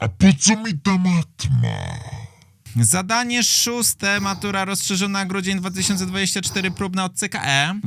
A po co mi ta matma? Zadanie szóste, matura rozszerzona, grudzień 2024, próbna od CKE. Mm,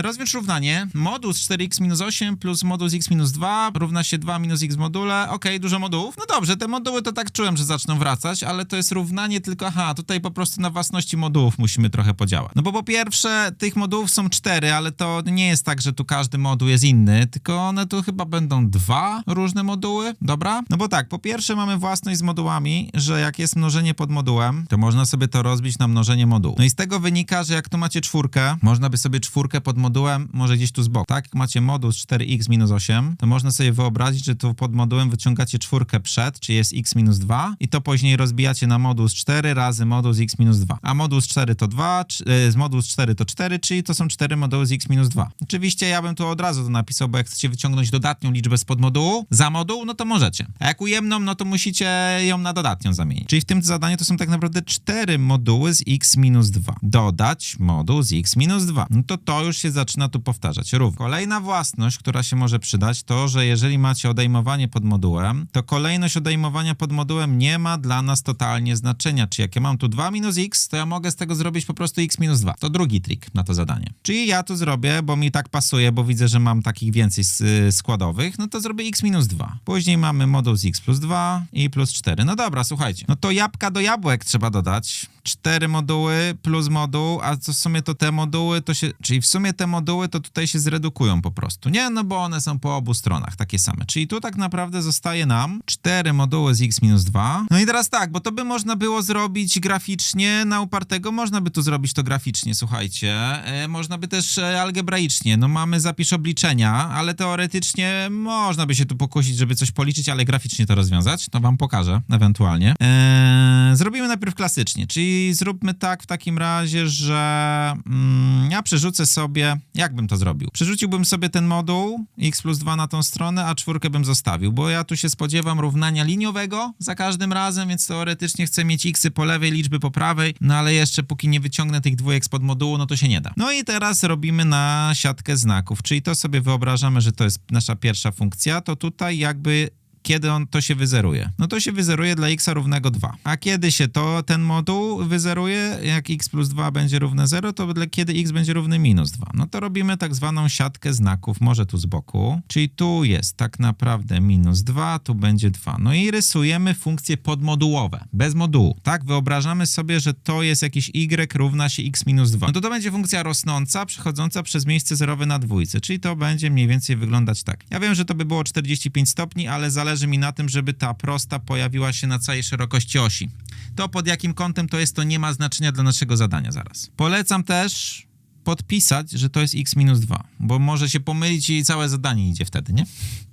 rozwiąż równanie. Modus 4x minus 8 plus modus x minus 2 równa się 2 minus x module. Okej, dużo modułów. No dobrze, te moduły to tak czułem, że zaczną wracać, ale to jest równanie tylko, aha, tutaj po prostu na własności modułów musimy trochę podziałać. No bo po pierwsze, tych modułów są cztery, ale to nie jest tak, że tu każdy moduł jest inny, tylko one tu chyba będą dwa różne moduły, dobra? No bo tak, po pierwsze mamy własność z modułami, że jak jest mnożenie pod modułem, to można sobie to rozbić na mnożenie modułu. No i z tego wynika, że jak tu macie czwórkę, można by sobie czwórkę pod modułem, może gdzieś tu z boku, tak? Jak macie moduł z 4x minus 8, to można sobie wyobrazić, że tu pod modułem wyciągacie czwórkę przed, czyli jest x minus 2 i to później rozbijacie na moduł z 4 razy moduł z x minus 2. A moduł z 4 to 2, c- y, z moduł z 4 to 4, czyli to są 4 moduły z x minus 2. Oczywiście ja bym tu od razu to napisał, bo jak chcecie wyciągnąć dodatnią liczbę z podmodułu za moduł, no to możecie. A jak ujemną, no to musicie ją na dodatnią zamienić. Czyli w tym zadaniu to są tak naprawdę 4 moduły z x minus 2. Dodać moduł z x minus 2. No to to już się zaczyna tu powtarzać równo. Kolejna własność, która się może przydać, to, że jeżeli macie odejmowanie pod modułem, to kolejność odejmowania pod modułem nie ma dla nas totalnie znaczenia. Czy jak ja mam tu 2 minus x, to ja mogę z tego zrobić po prostu x minus 2. To drugi trik na to zadanie. Czyli ja tu zrobię, bo mi tak pasuje, bo widzę, że mam takich więcej składowych, no to zrobię x minus 2. Później mamy moduł z x plus 2 i plus 4. No dobra, słuchajcie. No to jabłka do trzeba dodać. Cztery moduły plus moduł, a co w sumie to te moduły, to się, czyli w sumie te moduły to tutaj się zredukują po prostu, nie? No bo one są po obu stronach takie same. Czyli tu tak naprawdę zostaje nam cztery moduły z x minus 2. No i teraz tak, bo to by można było zrobić graficznie na upartego, można by tu zrobić to graficznie, słuchajcie. E, można by też e, algebraicznie, no mamy zapisz obliczenia, ale teoretycznie można by się tu pokusić, żeby coś policzyć, ale graficznie to rozwiązać, to wam pokażę ewentualnie. Eee, zrobimy najpierw klasycznie, czyli zróbmy tak w takim razie, że mm, ja przerzucę sobie, jak bym to zrobił? Przerzuciłbym sobie ten moduł x plus 2 na tą stronę, a czwórkę bym zostawił, bo ja tu się spodziewam równania liniowego za każdym razem, więc teoretycznie chcę mieć xy po lewej, liczby po prawej, no ale jeszcze póki nie wyciągnę tych dwójek spod modułu, no to się nie da. No i teraz robimy na siatkę znaków, czyli to sobie wyobrażamy, że to jest nasza pierwsza funkcja, to tutaj jakby kiedy on to się wyzeruje? No to się wyzeruje dla x równego 2. A kiedy się to ten moduł wyzeruje, jak x plus 2 będzie równe 0, to dla kiedy x będzie równy minus 2. No to robimy tak zwaną siatkę znaków, może tu z boku, czyli tu jest tak naprawdę minus 2, tu będzie 2. No i rysujemy funkcje podmodułowe, bez modułu. Tak, wyobrażamy sobie, że to jest jakiś y równa się x minus 2. No to to będzie funkcja rosnąca, przechodząca przez miejsce zerowe na dwójce, czyli to będzie mniej więcej wyglądać tak. Ja wiem, że to by było 45 stopni, ale zależy mi na tym, żeby ta prosta pojawiła się na całej szerokości osi. To pod jakim kątem to jest, to nie ma znaczenia dla naszego zadania zaraz. Polecam też podpisać, że to jest x minus 2, bo może się pomylić i całe zadanie idzie wtedy, nie?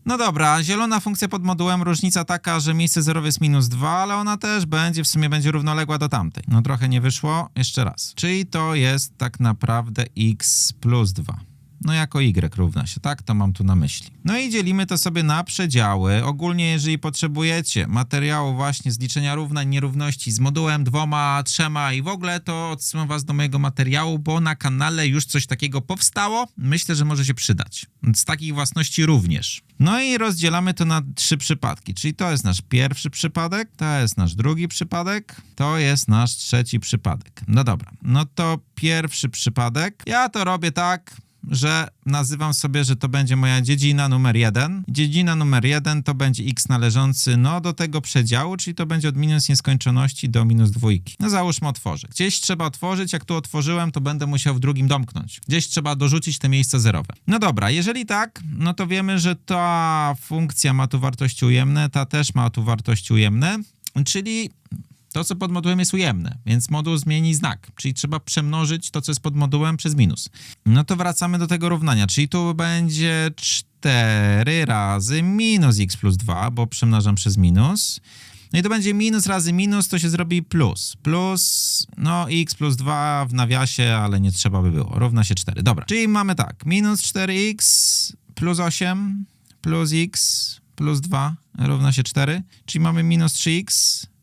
No dobra, zielona funkcja pod modułem, różnica taka, że miejsce zerowe jest minus 2, ale ona też będzie, w sumie będzie równoległa do tamtej. No trochę nie wyszło, jeszcze raz. Czyli to jest tak naprawdę x plus 2. No jako y równa się, tak? To mam tu na myśli. No i dzielimy to sobie na przedziały. Ogólnie, jeżeli potrzebujecie materiału właśnie z liczenia równań, nierówności z modułem dwoma, trzema i w ogóle, to odsyłam was do mojego materiału, bo na kanale już coś takiego powstało. Myślę, że może się przydać. Z takich własności również. No i rozdzielamy to na trzy przypadki, czyli to jest nasz pierwszy przypadek, to jest nasz drugi przypadek, to jest nasz trzeci przypadek. No dobra, no to pierwszy przypadek, ja to robię tak, że nazywam sobie, że to będzie moja dziedzina numer jeden. Dziedzina numer jeden to będzie x należący no do tego przedziału, czyli to będzie od minus nieskończoności do minus dwójki. No załóżmy otworzę. Gdzieś trzeba otworzyć, jak tu otworzyłem, to będę musiał w drugim domknąć. Gdzieś trzeba dorzucić te miejsca zerowe. No dobra, jeżeli tak, no to wiemy, że ta funkcja ma tu wartości ujemne, ta też ma tu wartości ujemne, czyli to, co pod modułem jest ujemne, więc moduł zmieni znak, czyli trzeba przemnożyć to, co jest pod modułem przez minus. No to wracamy do tego równania, czyli tu będzie 4 razy minus x plus 2, bo przemnażam przez minus. No i to będzie minus razy minus, to się zrobi plus. Plus, no x plus 2 w nawiasie, ale nie trzeba by było. Równa się 4. Dobra, czyli mamy tak, minus 4x plus 8 plus x plus 2 równa się 4, czyli mamy minus 3x Yy,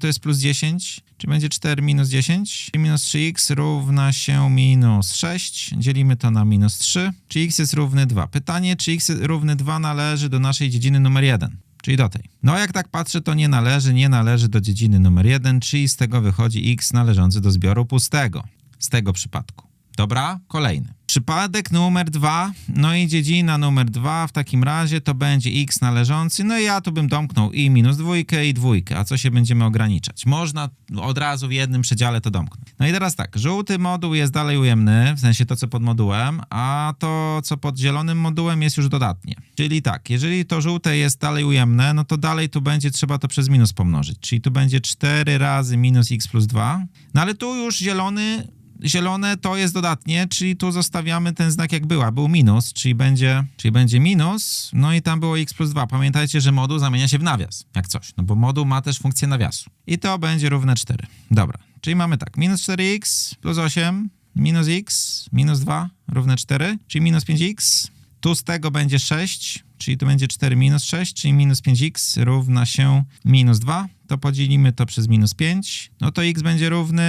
to jest plus 10, czyli będzie 4 minus 10. I minus 3x równa się minus 6. Dzielimy to na minus 3, czyli x jest równy 2. Pytanie, czy x równy 2 należy do naszej dziedziny numer 1? czyli do tej. No jak tak patrzę, to nie należy, nie należy do dziedziny numer 1, czyli z tego wychodzi x należący do zbioru pustego. Z tego przypadku. Dobra, kolejny. Przypadek numer dwa, no i dziedzina numer dwa w takim razie to będzie x należący, no i ja tu bym domknął i minus dwójkę i dwójkę, a co się będziemy ograniczać? Można od razu w jednym przedziale to domknąć. No i teraz tak, żółty moduł jest dalej ujemny, w sensie to co pod modułem, a to co pod zielonym modułem jest już dodatnie. Czyli tak, jeżeli to żółte jest dalej ujemne, no to dalej tu będzie trzeba to przez minus pomnożyć, czyli tu będzie 4 razy minus x plus 2, no ale tu już zielony zielone to jest dodatnie, czyli tu zostawiamy ten znak jak była, był minus, czyli będzie, czyli będzie minus, no i tam było x plus 2. Pamiętajcie, że moduł zamienia się w nawias, jak coś, no bo moduł ma też funkcję nawiasu. I to będzie równe 4. Dobra, czyli mamy tak, minus 4x plus 8, minus x, minus 2 równe 4, czyli minus 5x, tu z tego będzie 6, czyli tu będzie 4 minus 6, czyli minus 5x równa się minus 2. To podzielimy to przez minus 5, no to x będzie równy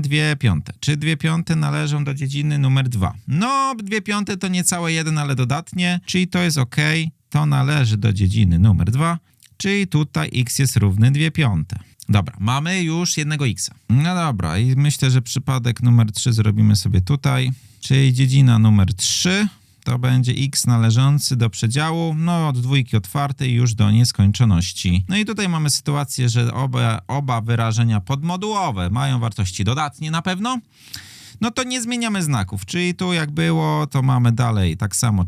2 piąte. Czy 2 piąte należą do dziedziny numer 2? No, 2 piąte to nie całe 1, ale dodatnie, czyli to jest ok. To należy do dziedziny numer 2, czyli tutaj x jest równy 2 piąte. Dobra, mamy już jednego x. No dobra, i myślę, że przypadek numer 3 zrobimy sobie tutaj, czyli dziedzina numer 3 to będzie x należący do przedziału, no od dwójki otwartej już do nieskończoności. No i tutaj mamy sytuację, że oba, oba wyrażenia podmodułowe mają wartości dodatnie na pewno. No to nie zmieniamy znaków, czyli tu jak było, to mamy dalej tak samo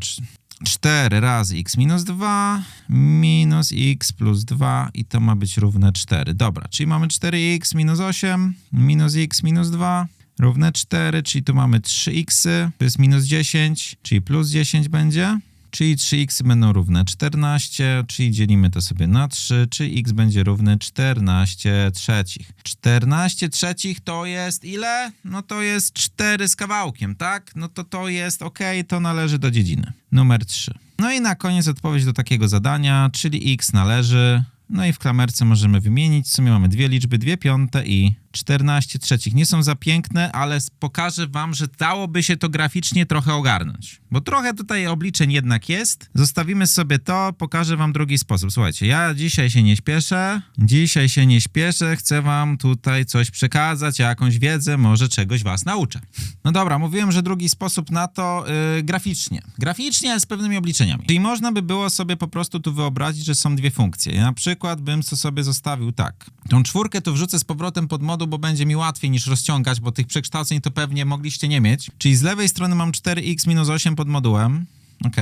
4 razy x minus 2 minus x plus 2 i to ma być równe 4. Dobra, czyli mamy 4x minus 8 minus x minus 2 równe 4, czyli tu mamy 3x, to jest minus 10, czyli plus 10 będzie. Czyli 3x będą równe 14, czyli dzielimy to sobie na 3, czyli x będzie równe 14 trzecich. 14 trzecich to jest ile? No to jest 4 z kawałkiem, tak? No to to jest ok, to należy do dziedziny. Numer 3. No i na koniec odpowiedź do takiego zadania, czyli x należy no i w klamerce możemy wymienić. W sumie mamy dwie liczby, dwie piąte i 14 trzecich. Nie są za piękne, ale pokażę wam, że dałoby się to graficznie trochę ogarnąć. Bo trochę tutaj obliczeń jednak jest. Zostawimy sobie to, pokażę wam drugi sposób. Słuchajcie, ja dzisiaj się nie śpieszę. Dzisiaj się nie śpieszę. Chcę wam tutaj coś przekazać, jakąś wiedzę, może czegoś was nauczę. No dobra, mówiłem, że drugi sposób na to yy, graficznie. Graficznie, z pewnymi obliczeniami. Czyli można by było sobie po prostu tu wyobrazić, że są dwie funkcje. Ja na przykład bym sobie zostawił tak. Tą czwórkę to wrzucę z powrotem pod moduł, bo będzie mi łatwiej niż rozciągać, bo tych przekształceń to pewnie mogliście nie mieć. Czyli z lewej strony mam 4x minus 8 pod modułem. Ok.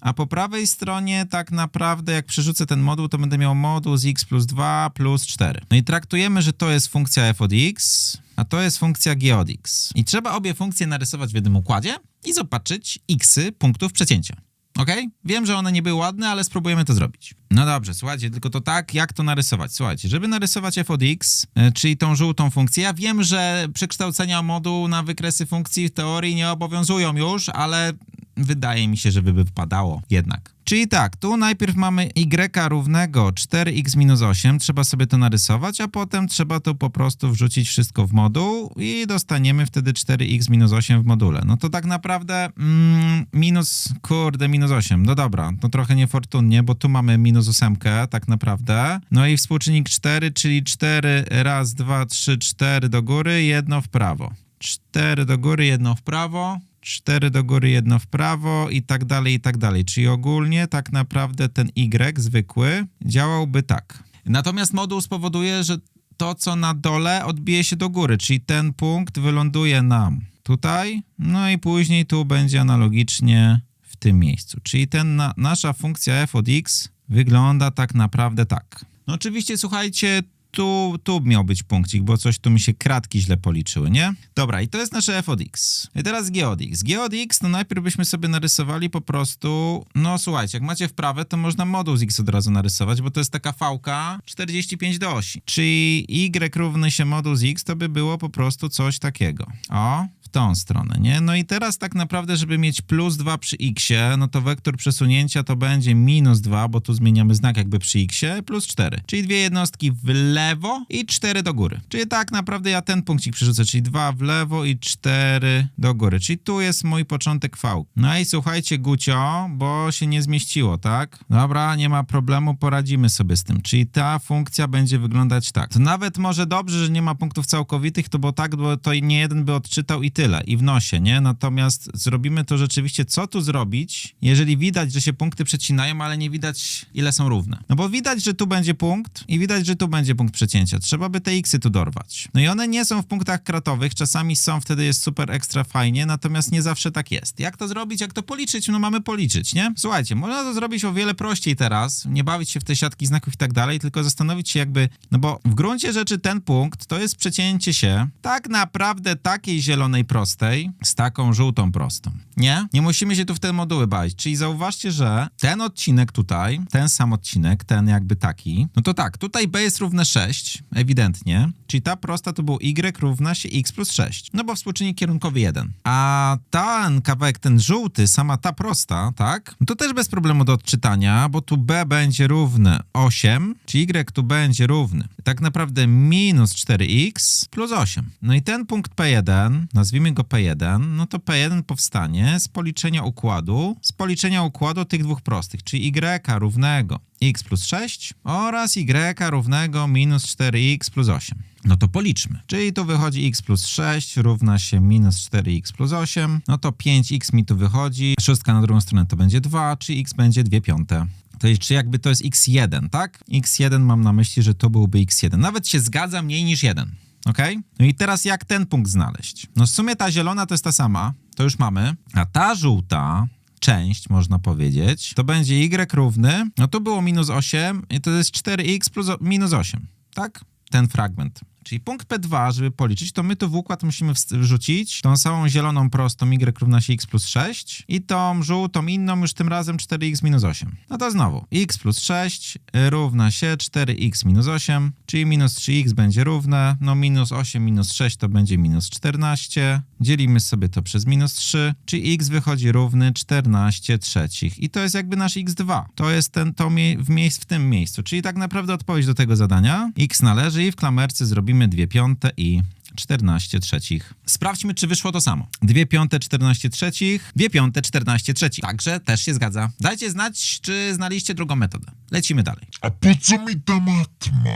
A po prawej stronie tak naprawdę jak przerzucę ten moduł, to będę miał moduł z x plus 2 plus 4. No i traktujemy, że to jest funkcja f od x, a to jest funkcja g od x. I trzeba obie funkcje narysować w jednym układzie i zobaczyć xy punktów przecięcia. Ok? Wiem, że one nie były ładne, ale spróbujemy to zrobić. No dobrze, słuchajcie, tylko to tak, jak to narysować? Słuchajcie, żeby narysować f od x, e, czyli tą żółtą funkcję, ja wiem, że przekształcenia moduł na wykresy funkcji w teorii nie obowiązują już, ale wydaje mi się, że by wypadało jednak. Czyli tak, tu najpierw mamy y równego 4x minus 8, trzeba sobie to narysować, a potem trzeba to po prostu wrzucić wszystko w moduł i dostaniemy wtedy 4x minus 8 w module. No to tak naprawdę mm, minus, kurde, minus 8, no dobra, to trochę niefortunnie, bo tu mamy minus 8 tak naprawdę. No i współczynnik 4, czyli 4, raz, 2, 3, 4 do góry, jedno w prawo. 4 do góry, jedno w prawo, 4 do góry, jedno w prawo i tak dalej, i tak dalej. Czyli ogólnie tak naprawdę ten Y zwykły działałby tak. Natomiast moduł spowoduje, że to, co na dole, odbije się do góry, czyli ten punkt wyląduje nam tutaj, no i później tu będzie analogicznie w tym miejscu. Czyli ten na, nasza funkcja f od x wygląda tak naprawdę tak. No oczywiście, słuchajcie, tu, tu miał być punkcik, bo coś tu mi się kratki źle policzyły, nie? Dobra, i to jest nasze f od x. I teraz g od x. g od x, no najpierw byśmy sobie narysowali po prostu, no słuchajcie, jak macie wprawę, to można moduł z x od razu narysować, bo to jest taka fałka 45 do osi. Czyli y równy się moduł z x, to by było po prostu coś takiego. O, tą stronę, nie? No i teraz tak naprawdę, żeby mieć plus 2 przy x, no to wektor przesunięcia to będzie minus 2, bo tu zmieniamy znak jakby przy x, plus 4. Czyli dwie jednostki w lewo i 4 do góry. Czyli tak naprawdę ja ten punkcik przerzucę, czyli 2 w lewo i 4 do góry. Czyli tu jest mój początek V. No i słuchajcie, Gucio, bo się nie zmieściło, tak? Dobra, nie ma problemu, poradzimy sobie z tym. Czyli ta funkcja będzie wyglądać tak. To nawet może dobrze, że nie ma punktów całkowitych, to bo tak, bo to nie jeden by odczytał i tyle, i w nosie, nie? Natomiast zrobimy to rzeczywiście, co tu zrobić, jeżeli widać, że się punkty przecinają, ale nie widać, ile są równe. No bo widać, że tu będzie punkt i widać, że tu będzie punkt przecięcia. Trzeba by te xy tu dorwać. No i one nie są w punktach kratowych, czasami są, wtedy jest super ekstra fajnie, natomiast nie zawsze tak jest. Jak to zrobić, jak to policzyć? No mamy policzyć, nie? Słuchajcie, można to zrobić o wiele prościej teraz, nie bawić się w te siatki znaków i tak dalej, tylko zastanowić się jakby, no bo w gruncie rzeczy ten punkt to jest przecięcie się tak naprawdę takiej zielonej prostej z taką żółtą prostą. Nie? Nie musimy się tu w te moduły bawić. Czyli zauważcie, że ten odcinek tutaj, ten sam odcinek, ten jakby taki, no to tak, tutaj b jest równe 6, ewidentnie, czyli ta prosta to było y równa się x plus 6, no bo współczynnik kierunkowy 1. A ten kawałek, ten żółty, sama ta prosta, tak, to też bez problemu do odczytania, bo tu b będzie równe 8, czy y tu będzie równy tak naprawdę minus 4x plus 8. No i ten punkt P1, nazwijmy go P1, no to P1 powstanie z policzenia układu, z policzenia układu tych dwóch prostych, czyli y równego x plus 6 oraz y równego minus 4x plus 8. No to policzmy. Czyli tu wychodzi x plus 6 równa się minus 4x plus 8. No to 5x mi tu wychodzi. Szóstka na drugą stronę to będzie 2, czyli x będzie 2 piąte. To jest, czy jakby to jest x1, tak? x1 mam na myśli, że to byłby x1. Nawet się zgadza mniej niż 1. Ok? No i teraz jak ten punkt znaleźć? No w sumie ta zielona to jest ta sama, to już mamy, a ta żółta część, można powiedzieć, to będzie y równy, no tu było minus 8 i to jest 4x plus minus 8, tak? Ten fragment. Czyli punkt P2, żeby policzyć, to my tu w układ musimy wrzucić tą samą zieloną prostą y równa się x plus 6 i tą żółtą inną już tym razem 4x minus 8. No to znowu x plus 6 równa się 4x minus 8, czyli minus 3x będzie równe, no minus 8 minus 6 to będzie minus 14, dzielimy sobie to przez minus 3, czyli x wychodzi równy 14 trzecich i to jest jakby nasz x2. To jest ten, to mie- w, miejsc, w tym miejscu, czyli tak naprawdę odpowiedź do tego zadania. x należy i w klamerce zrobimy 2 piąte i 14 trzecich. Sprawdźmy, czy wyszło to samo. 2 piąte 14 trzecich, 2 piąte 14 trzecich. Także też się zgadza. Dajcie znać, czy znaliście drugą metodę. Lecimy dalej. A po co mi ta matma?